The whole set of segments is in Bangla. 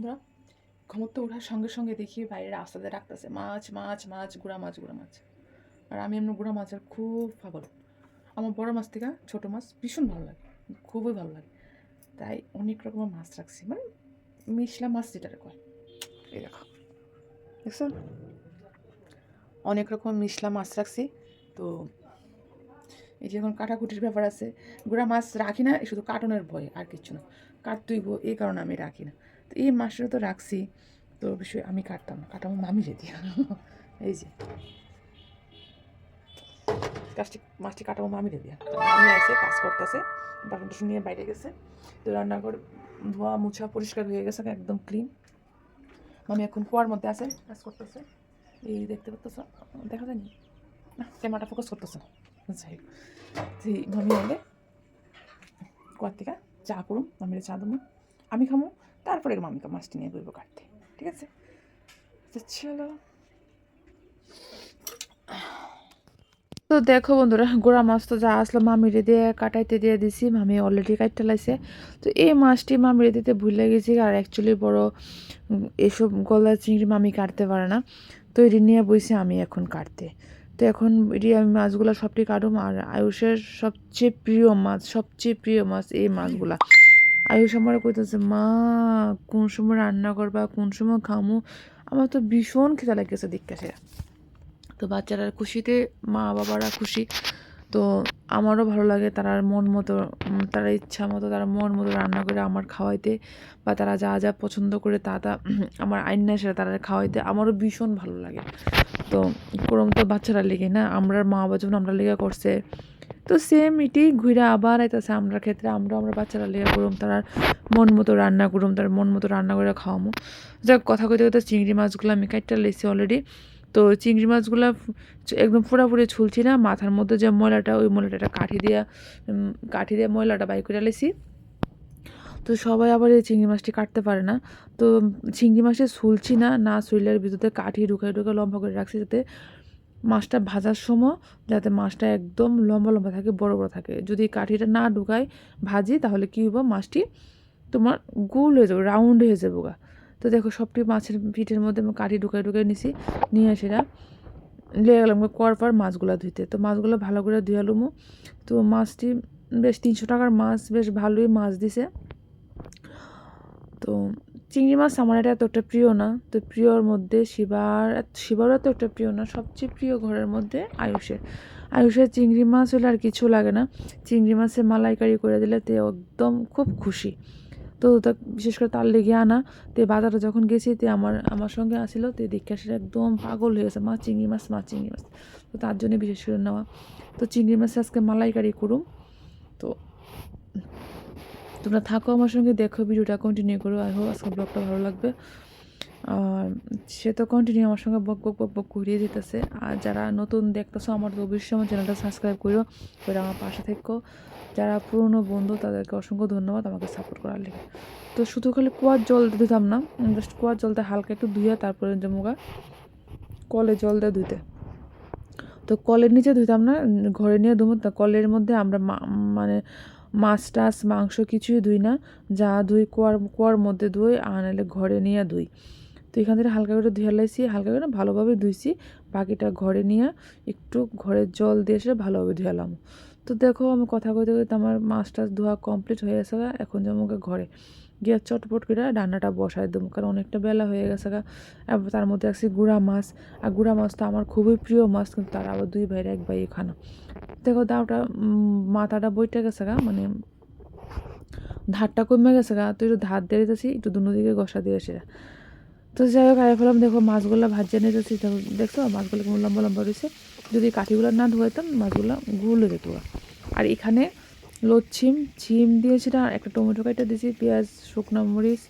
বন্ধুরা ঘুমোতে ওঠার সঙ্গে সঙ্গে দেখি বাইরে রাস্তাতে ডাকতেছে, মাছ মাছ মাছ, গুড়া মাছ গুড়া মাছ। আর আমি এমনি গুড়া মাছের খুব পাগল। আমার বড় মাছ থেকে ছোটো মাছ ভীষণ ভালো লাগে, খুবই ভালো লাগে। তাই অনেক রকমের মাছ রাখছি মানে মিশলা মাছ যেটারে কয়। এই দেখো, দেখছ? অনেক রকমের মিশলা মাছ রাখছি, তো এই যে এখন কাটাকুটির ব্যাপার আছে, গুড়া মাছ রাখি না শুধু কাটনের ভয়, আর কিচ্ছু না। কাটতেইব, এই কারণে আমি রাখি না। তো এই মাছটা তো রাখছি, তো অবশ্যই আমি কাটতাম না, কাটাবো মামি যেতে এই যে। কাজটি মাছটি কাটাবো মামি দিয়ে মামি আছে কাজ করতেছে বাসন টাসন নিয়ে বাইরে গেছে, তো রান্নাঘর ধোয়া মুছা পরিষ্কার হয়ে গেছে, একদম ক্লিন মামি এখন কুয়ার মধ্যে আছে, কাজ করতেছে। এই দেখতে পাচ্ছ, দেখা যায়নি? না, ক্যামেরাটা ফোকাস করতেছে। যাই হোক। মামি আইলে কুয়ার থেকে চা করুম, মামিরে চা দেবো আমি খামো, তারপরে মামিকে মাছটি নিয়ে বলব কাটতে, ঠিক আছে? চলো। তো দেখো বন্ধুরা, গোড়া মাছ তো যা আসলো মামিরে দিয়ে, কাটাইতে দিয়ে দিছি, মামি অলরেডি কাটতে লাইছে। তো এই মাছটি মামিরে দিতে ভুলে গেছি, আর অ্যাকচুয়ালি বড় এসব গলা চিংড়ি মামি কাটতে পারে না। তো এটি নিয়ে বইছি আমি এখন কাটতে। তো এখন এটি আমি মাছগুলো সবটি কাটুম আর আয়ুষের সবচেয়ে প্রিয় মাছ, সবচেয়ে প্রিয় মাছ এই মাছগুলা। আয়ুষ আমার কইতেছে, মা, কোন সময় রান্না করবা, কোন সময় খামু? আমার তো ভীষণ খিদা লাগেছে দিকটা তো বাচ্চারা খুশিতে মা বাবারা খুশি। তো আমারও ভালো লাগে তারা মন মতো, তারা ইচ্ছা মতো, তারা মন মতো রান্না করে আমার খাওয়াইতে বা তারা যা যা পছন্দ করে তা তা আমার আইনা সেটা তারা খাওয়াইতে আমারও ভীষণ ভালো লাগে। তো কোরম তো বাচ্চারা লেগে না, আমরা মা বাবা যখন আমরা লেগে করছে, তো সেম এটি ঘুরে আবার আইতাছে আমরা ক্ষেত্রে আমরা আমরা বাচ্চারা লেগে করুম তারা মন মতো রান্না করুম, তার মন মতো রান্না করে খাওয়ামো। যাক, কথা কইতে কইতে চিংড়ি মাছগুলো আমি কাটটা লেছি অলরেডি তো চিংড়ি মাছগুলো একদম পুরাপুরি ছুলছি না। মাথার মধ্যে যে ময়লাটা, ওই ময়লাটা কাঠি দিয়া কাঠি দিয়ে ময়লাটা বাই করে লেছি তো সবাই আবার এই চিংড়ি মাছটি কাটতে পারে না। তো চিংড়ি মাছটি ছুলছি না না ছুইলের ভিতরে কাঠি ঢুকাই ঢুকে লম্বা করে রাখছি যাতে মাছটা ভাজার সময় যাতে মাছটা একদম লম্বা লম্বা থাকে, বড় বড় থাকে। যদি কাঠিটা না ঢুকায় ভাজি, তাহলে কী হব মাছটি তোমার গোল হয়ে যাবে, রাউন্ড হয়ে যাবে গা। তো দেখো সবটি মাছের পিঠের মধ্যে আমি কাঠি ঢুকাই ঢুকাই নিছি, নিয়ে সেটা লেগে গেলাম করার পর মাছগুলো ধুইতে। তো মাছগুলো ভালো করে ধুয়ে ধুয়ালুমো তো মাছটি বেশ তিনশো টাকার মাছ, বেশ ভালোই মাছ দিছে। তো চিংড়ি মাছ আমার এটা এতটা প্রিয় না। তো প্রিয়র মধ্যে শিবার, শিবারও এতটা প্রিয় না, সবচেয়ে প্রিয় ঘরের মধ্যে আয়ুষের। আয়ুষের চিংড়ি মাছ হলে আর কিছু লাগে না। চিংড়ি মাছের মালাইকারি করে দিলে তে একদম খুব খুশি। তো বিশেষ করে তার লেগে আনা। তে বাজারে যখন গেছি, তে আমার আমার সঙ্গে আসিল, তে দেখে সেটা একদম পাগল হয়ে গেছে, মা চিংড়ি মাছ, মা চিংড়ি মাছ। তো তার জন্য বিশেষ করে নেওয়া। তো চিংড়ি মাছ আজকে মালাইকারি করুম। তো তোমরা থাকো আমার সঙ্গে, দেখো ভিডিওটা কন্টিনিউ করো। আই হোপ আজকে ব্লগটা ভালো লাগবে। সে তো কন্টিনিউ আমার সঙ্গে বক বক বক বক ঘুরিয়ে দিতেছে। আর যারা নতুন দেখতেছো, আমার তো অবশ্যই আমার চ্যানেলটা সাবস্ক্রাইব করো করে আমার পাশে থেকো। যারা পুরনো বন্ধু, তাদেরকে অসংখ্য ধন্যবাদ আমাকে সাপোর্ট করার লেগে। তো শুধু খালি কুয়ার জল দিতাম না জাস্ট কুয়ার জলটা হালকা একটু ধুয়ে তারপরে জমুগা কলে জল দিয়ে ধুইতে। তো কলের নিচে ধুইতাম না, ঘরে নিয়ে ধুবো কলের মধ্যে আমরা মানে মাছ টাছ, মাংস কিছুই ধুই না। যা ধুই কুয়ার কুয়ার মধ্যে ধুই, আর নাহলে ঘরে নিয়ে ধুই। তো এখান থেকে হালকা করে ধুয়ে লাইছি হালকা করে ভালোভাবে ধুইছি। বাকিটা ঘরে নিয়ে একটু ঘরের জল দিয়ে এসে ভালোভাবে ধুয়ালাম তো দেখো আমি কথা কইতে কইতে আমার মাছ টাছ ধোয়া কমপ্লিট হয়ে গেছে গা, এখন যাব ঘরে। গিয়ে চটপট করে রান্নাটা বসাই দেবো কারণ অনেকটা বেলা হয়ে গেছে গা। তার মধ্যে আছে গুড়া মাছ আর গুড়া মাছ তো আমার খুবই প্রিয় মাছ কিন্তু তার আবার দুই ভাইয়ের এক ভাই খানা দেখো দাওটা মাথাটা বইটা গেছে গা মানে ধারটা কমে গেছে গা তো একটু ধার দিয়ে দিতেছি একটু দুনো দিকে গসা দিয়ে এসে তো যাই হোক আয় ফেলাম দেখো, মাছগুলো ভাজিয়ে নিতেছি দেখো দেখছ, মাছগুলো কেমন লম্বা লম্বা রয়েছে যদি কাঠিগুলো না ধুয়াইতাম, মাছগুলো গুলো যেত। আর এখানে লচ্ছিম, ছিম দিয়েছিলাম আর একটা টমেটো কাটা দিয়েছি, পেঁয়াজ, শুকনো মরিচ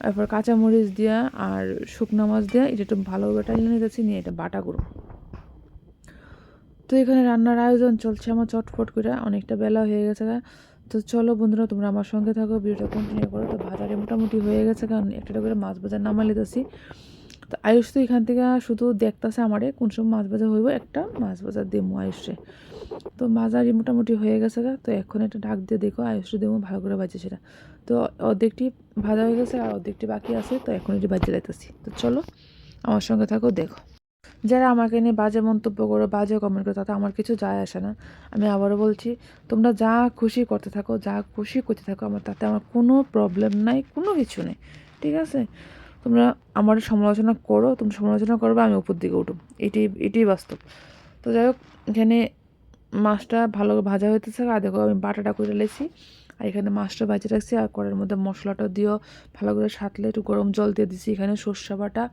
তারপর কাঁচা মরিচ দিয়া আর শুকনো মাছ দিয়া এটা একটু ভালো টাইলে নিতেছি নিয়ে এটা বাটা করব তো এখানে রান্নার আয়োজন চলছে আমার চটফট করে, অনেকটা বেলা হয়ে গেছে। তো চলো বন্ধুরা, তোমরা আমার সঙ্গে থাকো, ভিডিওটা কন্টিনিউ করো। তো বাজারে মোটামুটি হয়ে গেছে, কারণ একটা করে মাছ বাজার নামা লিতেছি তো আয়ুষ তো এখান থেকে শুধু দেখতেছে আমারে, কোন সময় মাছ বাজার হইব, একটা মাছ ভাজা দেবো আয়ুষে। তো মাঝারি মোটামুটি হয়ে গেছে গা। তো এখন একটা ডাক দিয়ে দেখো, আয়ুষ দেবো ভালো করে বাজে সেটা। তো অর্ধেকটি ভাজা হয়ে গেছে আর অর্ধেকটি বাকি আছে, তো এখন এটি বাজে যাইতেছি তো চলো, আমার সঙ্গে থাকো, দেখো। যারা আমাকে নিয়ে বাজে মন্তব্য করো, বাজে কমেন্ট করো, তাতে আমার কিছু যায় আসে না। আমি আবারও বলছি, তোমরা যা খুশি করতে থাকো, যা খুশি করতে থাকো, আমার তাতে আমার কোনো প্রবলেম নাই, কোনো কিছু নেই। ঠিক আছে? তোমরা আমার সমালোচনা করো তুমি সমালোচনা করবে, আমি উপর দিকে উঠব। এটি এটাই বাস্তব। তো যাই হোক, এখানে মাছটা ভালো ভাজা হইতেছে। আর দেখো, আমি বাটাটা করে লেছি। আর এখানে মাছটা ভাজে রাখছি। আর কড়ের মধ্যে মশলাটা দিয়েও ভালো করে সাতলে একটু গরম জল দিয়ে দিছি। এখানে সর্ষে বাটা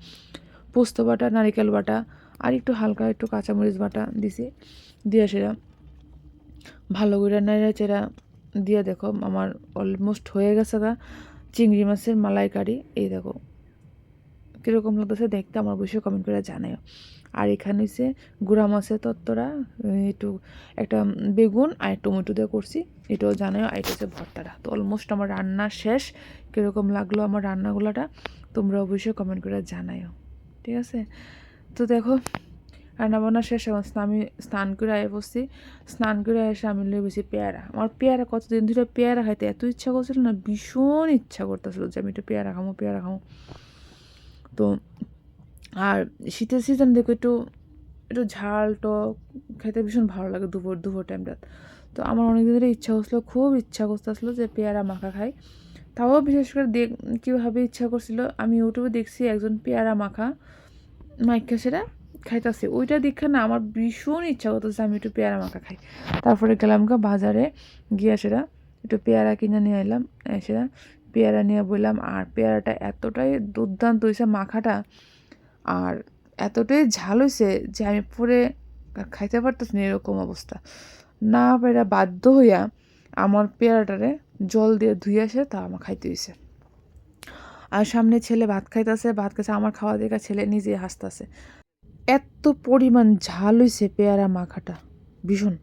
পোস্ত বাটা, নারিকেল বাটা আর একটু হালকা একটু কাঁচামরিচ বাটা দিছি। দিয়ে সেটা ভালো করে নেড়ে চেরা দিয়ে দেখো, আমার অলমোস্ট হয়ে গেছে গা। চিংড়ি মাছের মালাইকারি, এই দেখো। কীরকম লাগতেছে দেখতে আমার অবশ্যই কমেন্ট করে জানাও আর এখানে হচ্ছে গুঁড়া মাছের তত্ত্বরা একটু একটা বেগুন আর টমেটো দিয়ে করছি, এটাও জানাও আর এটা হচ্ছে ভর্তাটা। তো অলমোস্ট আমার রান্না শেষ। কীরকম লাগল আমার রান্নাগুলোটা, তোমরা অবশ্যই কমেন্ট করে জানাও ঠিক আছে? তো দেখো রান্না বান্না শেষ, এখন আমি স্নান করে আয় বসছি। স্নান করে এসে আমি লয়ে বসি পেয়ারা। আমার পেয়ারা কতদিন ধরে পেয়ারা খাইতে এত ইচ্ছা করছিল না, ভীষণ ইচ্ছা করতেছিল যে আমি একটু পেয়ারা খামো পেয়ারা খামো। তো আর শীতের সিজন দেখো একটু একটু ঝাল টক খেতে ভীষণ ভালো লাগে দুপুর দুপুর টাইমটা তো আমার অনেকদিন ধরে ইচ্ছা করছিল, খুব ইচ্ছা করতেছিলো যে পেয়ারা মাখা খাই। তাও বিশেষ করে দেখ, কীভাবে ইচ্ছা করছিল, আমি ইউটিউবে দেখছি একজন পেয়ারা মাখা মাইকা সেটা খাইতেছে। ওইটা দেখে না আমার ভীষণ ইচ্ছা করতেছে আমি একটু পেয়ারা মাখা খাই। তারপরে গেলাম গা বাজারে, গিয়ে সেটা একটু পেয়ারা কিনে নিয়ে এলাম সেটা পেয়ারা নিয়ে বললাম আর পেয়ারাটা এতটাই দুর্দান্ত হয়েছে মাখাটা, আর এতটাই ঝাল হয়েছে যে আমি পরে খাইতে পারতেছি না এরকম অবস্থা। না পেরা বাধ্য হইয়া আমার পেয়ারাটারে জল দিয়ে ধুয়ে আসে তা আমার খাইতে হয়েছে আর সামনে ছেলে ভাত খাইতেছে, ভাত খাইছে, আমার খাওয়া দেখা ছেলে নিজে হাসতেছে। এত পরিমাণ ঝাল হয়েছে পেয়ারা মাখাটা, ভীষণ।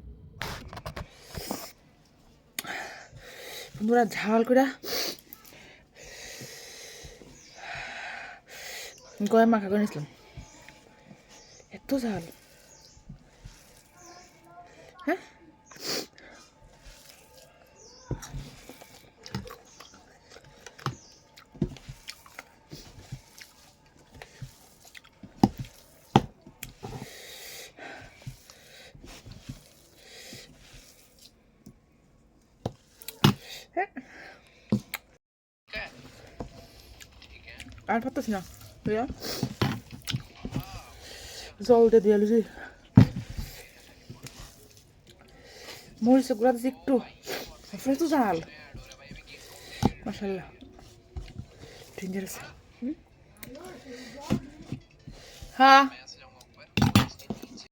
বন্ধুরা, ঝাল করে গয়ে মাখা করে নিয়েছিলাম এত ঝাল। হ্যাঁ? আর পারতেছি না। জল দিয়ে দিয়ে লুচি মরিচে গুঁড়া দিচ্ছি একটু। তারপরে তো জাল মাসাল্লাহ ডেঞ্জারাস হ্যাঁ।